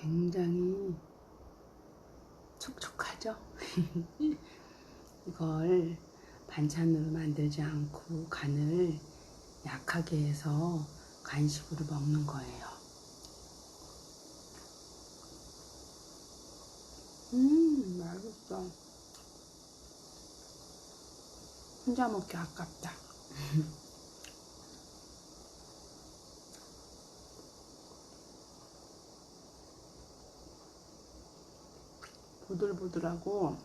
굉장히 촉촉하죠? 이걸 반찬으로 만들지 않고 간을 약하게 해서 간식으로 먹는 거예요. 음, 맛있어. 혼자 먹기 아깝다. 보들보들하고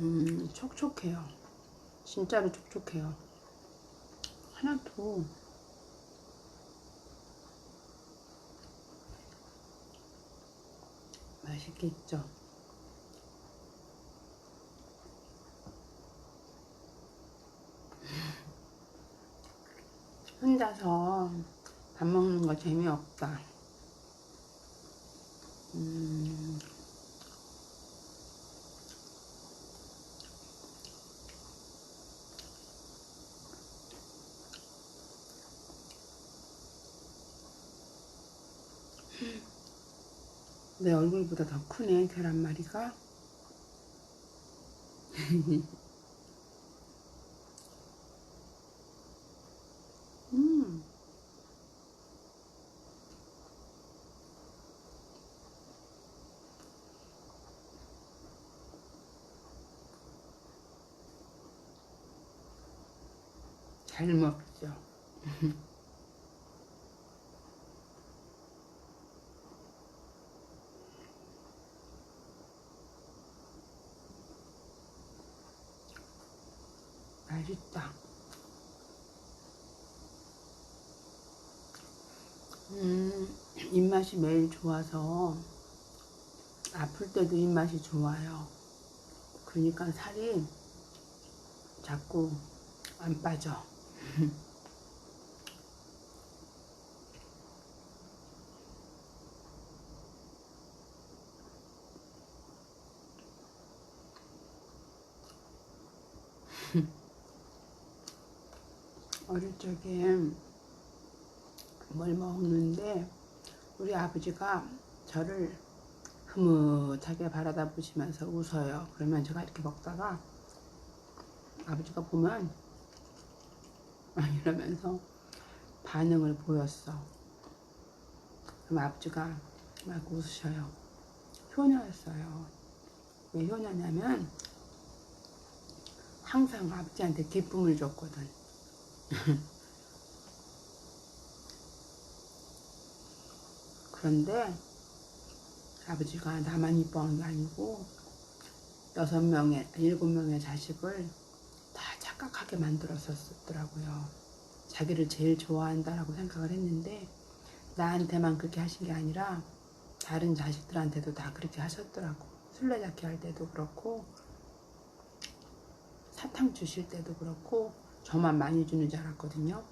음, 촉촉해요. 진짜로 촉촉해요. 하나도 맛있겠죠. 혼자서 밥 먹는 거 재미없다. 음, 내 얼굴보다 더 크네 계란말이가 음. 잘 먹죠 맛있다. 음, 입맛이 매일 좋아서 아플 때도 입맛이 좋아요. 그러니까 살이 자꾸 안 빠져. 어릴 적에 뭘 먹는데 우리 아버지가 저를 흐뭇하게 바라다 보시면서 웃어요. 그러면 제가 이렇게 먹다가 아버지가 보면 이러면서 반응을 보였어. 그럼 아버지가 막 웃으셔요. 효녀였어요. 왜 효녀냐면 항상 아버지한테 기쁨을 줬거든. 그런데 아버지가 나만 이뻐한 게 아니고 여섯 명의 일곱 명의 자식을 다 착각하게 만들었었더라고요. 자기를 제일 좋아한다라고 생각을 했는데 나한테만 그렇게 하신 게 아니라 다른 자식들한테도 다 그렇게 하셨더라고. 술래잡기 할 때도 그렇고 사탕 주실 때도 그렇고 저만 많이 주는 줄 알았거든요.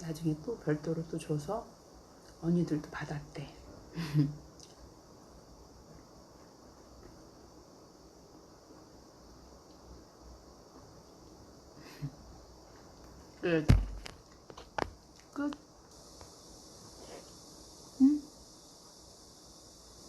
나중에 또 별도로 또 줘서 언니들도 받았대. 끝. 끝.